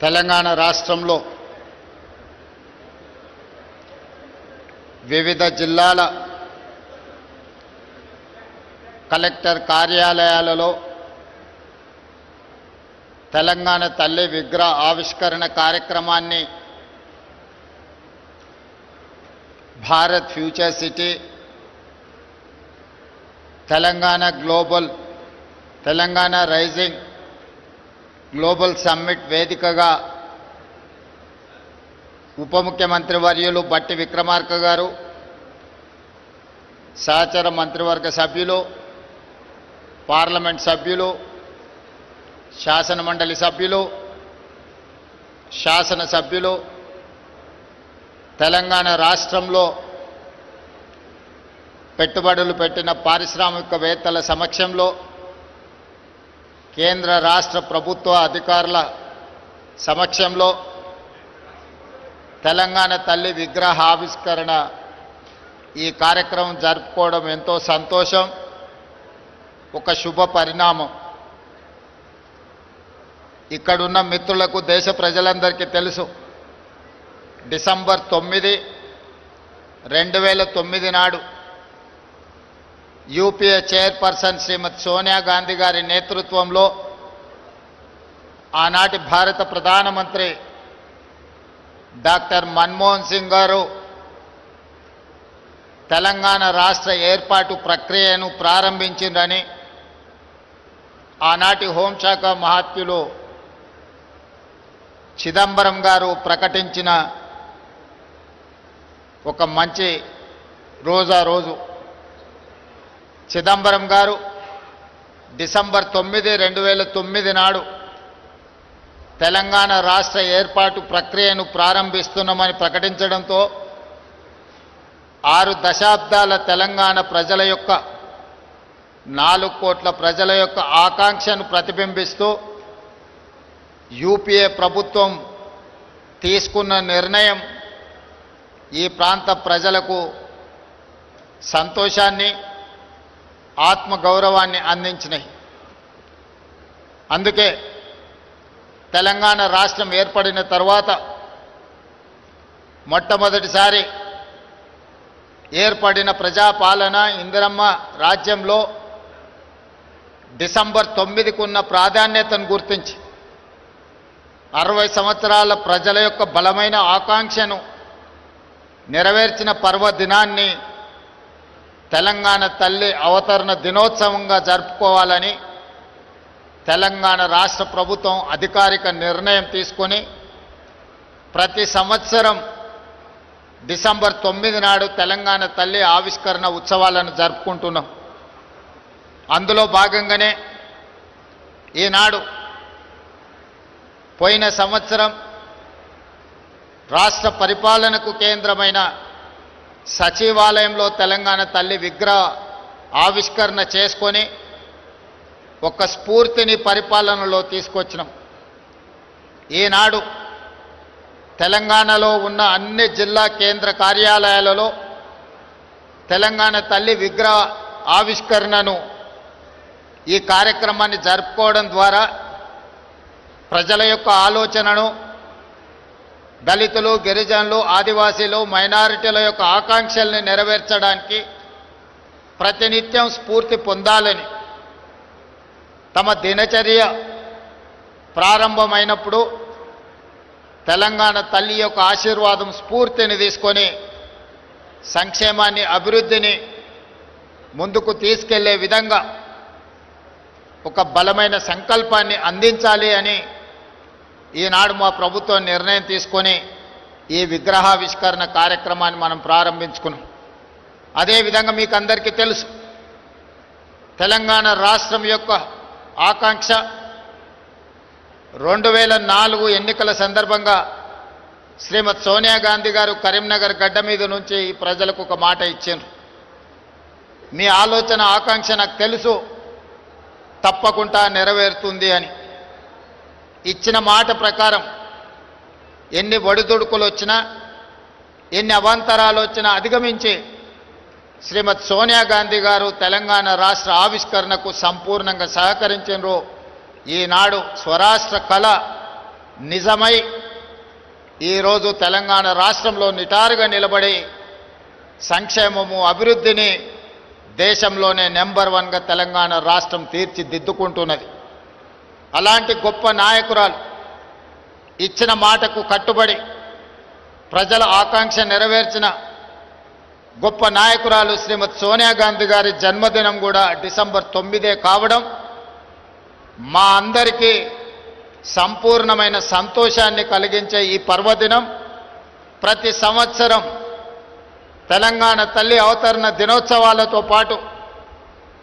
తెలంగాణ రాష్ట్రంలో వివిధ జిల్లాల కలెక్టర్ కార్యాలయాలలో తెలంగాణ తల్లి విగ్రహ ఆవిష్కరణ కార్యక్రమాన్ని Bharat future city Telangana global Telangana rising global summit వేదికగా ఉప ముఖ్యమంత్రి వర్యులు బట్టి విక్రమార్క గారు సహచర మంత్రివర్గ సభ్యులు పార్లమెంట్ సభ్యులు శాసన మండలి సభ్యులు శాసన సభ్యులు తెలంగాణ రాష్ట్రంలో పెట్టుబడులు పెట్టిన పారిశ్రామికవేత్తల సమక్షంలో కేంద్ర రాష్ట్ర ప్రభుత్వ అధికారుల సమక్షంలో తెలంగాణ తల్లి విగ్రహ ఆవిష్కరణ ఈ కార్యక్రమం జరుపుకోవడం ఎంతో సంతోషం ఒక శుభ పరిణామం. ఇక్కడున్న మిత్రులకు దేశ ప్రజలందరికీ తెలుసు డిసెంబర్ తొమ్మిది రెండు వేల తొమ్మిది నాడు యూపీఏ చైర్పర్సన్ శ్రీమతి సోనియా గాంధీ గారి నేతృత్వంలో ఆనాటి భారత ప్రధానమంత్రి డాక్టర్ మన్మోహన్ సింగ్ గారు తెలంగాణ రాష్ట్ర ఏర్పాటు ప్రక్రియను ప్రారంభించిందని ఆనాటి హోంశాఖ మహాత్ములు చిదంబరం గారు ప్రకటించిన ఒక మంచి రోజా రోజు. చిదంబరం గారు డిసెంబర్ తొమ్మిది రెండు వేల తొమ్మిది నాడు తెలంగాణ రాష్ట్ర ఏర్పాటు ప్రక్రియను ప్రారంభిస్తున్నామని ప్రకటించడంతో ఆరు దశాబ్దాల తెలంగాణ ప్రజల యొక్క నాలుగు కోట్ల ప్రజల యొక్క ఆకాంక్షను ప్రతిబింబిస్తూ యూపీఏ ప్రభుత్వం తీసుకున్న నిర్ణయం ఈ ప్రాంత ప్రజలకు సంతోషాన్ని ఆత్మగౌరవాన్ని అందించినాయి అందుకే తెలంగాణ రాష్ట్రం ఏర్పడిన తర్వాత మొట్టమొదటిసారి ఏర్పడిన ప్రజాపాలన ఇందిరమ్మ రాజ్యంలో డిసెంబర్ తొమ్మిదికి ఉన్న ప్రాధాన్యతను గుర్తించి అరవై సంవత్సరాల ప్రజల యొక్క బలమైన ఆకాంక్షను నెరవేర్చిన పర్వదినాన్ని తెలంగాణ తల్లి అవతరణ దినోత్సవంగా జరుపుకోవాలని తెలంగాణ రాష్ట్ర ప్రభుత్వం అధికారిక నిర్ణయం తీసుకొని ప్రతి సంవత్సరం డిసెంబర్ తొమ్మిది నాడు తెలంగాణ తల్లి ఆవిష్కరణ ఉత్సవాలను జరుపుకుంటున్నాం. అందులో భాగంగానే ఈనాడు పోయిన సంవత్సరం రాష్ట్ర పరిపాలనకు కేంద్రమైన సచివాలయంలో తెలంగాణ తల్లి విగ్రహ ఆవిష్కరణ చేసుకొని ఒక స్ఫూర్తిని పరిపాలనలో తీసుకొచ్చినాం. ఈనాడు తెలంగాణలో ఉన్న అన్ని జిల్లా కేంద్ర కార్యాలయాలలో తెలంగాణ తల్లి విగ్రహ ఆవిష్కరణను ఈ కార్యక్రమాన్ని జరుపుకోవడం ద్వారా ప్రజల యొక్క ఆలోచనను దళితులు గిరిజనులు ఆదివాసీలు మైనారిటీల యొక్క ఆకాంక్షల్ని నెరవేర్చడానికి ప్రతినిత్యం స్ఫూర్తి పొందాలని తమ దినచర్య ప్రారంభమైనప్పుడు తెలంగాణ తల్లి యొక్క ఆశీర్వాదం స్ఫూర్తిని తీసుకొని సంక్షేమాన్ని అభివృద్ధిని ముందుకు తీసుకెళ్ళే విధంగా ఒక బలమైన సంకల్పాన్ని అందించాలి అని ఈనాడు మా ప్రభుత్వం నిర్ణయం తీసుకొని ఈ విగ్రహావిష్కరణ కార్యక్రమాన్ని మనం ప్రారంభించుకున్నాం. అదేవిధంగా మీకు అందరికీ తెలుసు తెలంగాణ రాష్ట్రం యొక్క ఆకాంక్ష రెండు వేల నాలుగు ఎన్నికల సందర్భంగా శ్రీమతి సోనియా గాంధీ గారు కరీంనగర్ గడ్డ మీద నుంచి ఈ ప్రజలకు ఒక మాట ఇచ్చారు మీ ఆలోచన ఆకాంక్ష నాకు తెలుసు తప్పకుండా నెరవేరుతుంది అని. ఇచ్చిన మాట ప్రకారం ఎన్ని ఒడిదుడుకులు వచ్చినా ఎన్ని అవాంతరాలు వచ్చినా అధిగమించి శ్రీమతి సోనియా గాంధీ గారు తెలంగాణ రాష్ట్ర ఆవిష్కరణకు సంపూర్ణంగా సహకరించారు ఈనాడు స్వరాష్ట్ర కళ నిజమై ఈరోజు తెలంగాణ రాష్ట్రంలో నిటారుగా నిలబడి సంక్షేమము అభివృద్ధిని దేశంలోనే నెంబర్ వన్గా తెలంగాణ రాష్ట్రం తీర్చిదిద్దుకుంటున్నది. అలాంటి గొప్ప నాయకురాలు ఇచ్చిన మాటకు కట్టుబడి ప్రజల ఆకాంక్ష నెరవేర్చిన గొప్ప నాయకురాలు శ్రీమతి సోనియా గాంధీ గారి జన్మదినం కూడా డిసెంబర్ తొమ్మిదే కావడం మా అందరికీ సంపూర్ణమైన సంతోషాన్ని కలిగించే ఈ పర్వదినం ప్రతి సంవత్సరం తెలంగాణ తల్లి అవతరణ దినోత్సవాలతో పాటు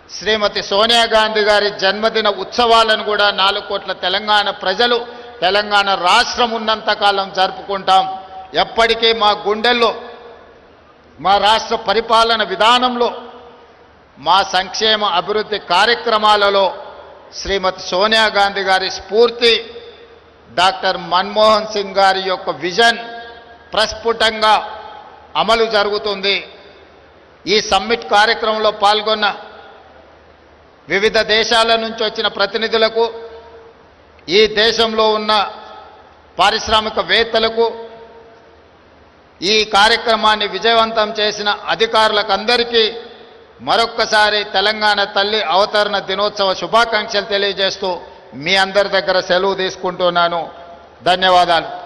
శ్రీమతి సోనియా గాంధీ గారి జన్మదిన ఉత్సవాలను కూడా నాలుగు కోట్ల తెలంగాణ ప్రజలు తెలంగాణ రాష్ట్రం ఉన్నంతకాలం జరుపుకుంటాం. ఎప్పటికీ మా గుండెల్లో మా రాష్ట్ర పరిపాలన విధానంలో మా సంక్షేమ అభివృద్ధి కార్యక్రమాలలో శ్రీమతి సోనియా గాంధీ గారి స్ఫూర్తి డాక్టర్ మన్మోహన్ సింగ్ గారి యొక్క విజన్ ప్రస్ఫుటంగా అమలు జరుగుతుంది. ఈ సమ్మిట్ కార్యక్రమంలో పాల్గొన్న వివిధ దేశాల నుంచి వచ్చిన ప్రతినిధులకు ఈ దేశంలో ఉన్న పారిశ్రామికవేత్తలకు ఈ కార్యక్రమాన్ని విజయవంతం చేసిన అధికారులకు అందరికీ మరొక్కసారి తెలంగాణ తల్లి అవతరణ దినోత్సవ శుభాకాంక్షలు తెలియజేస్తూ మీ అందరి దగ్గర సెలవు తీసుకుంటున్నాను. ధన్యవాదాలు.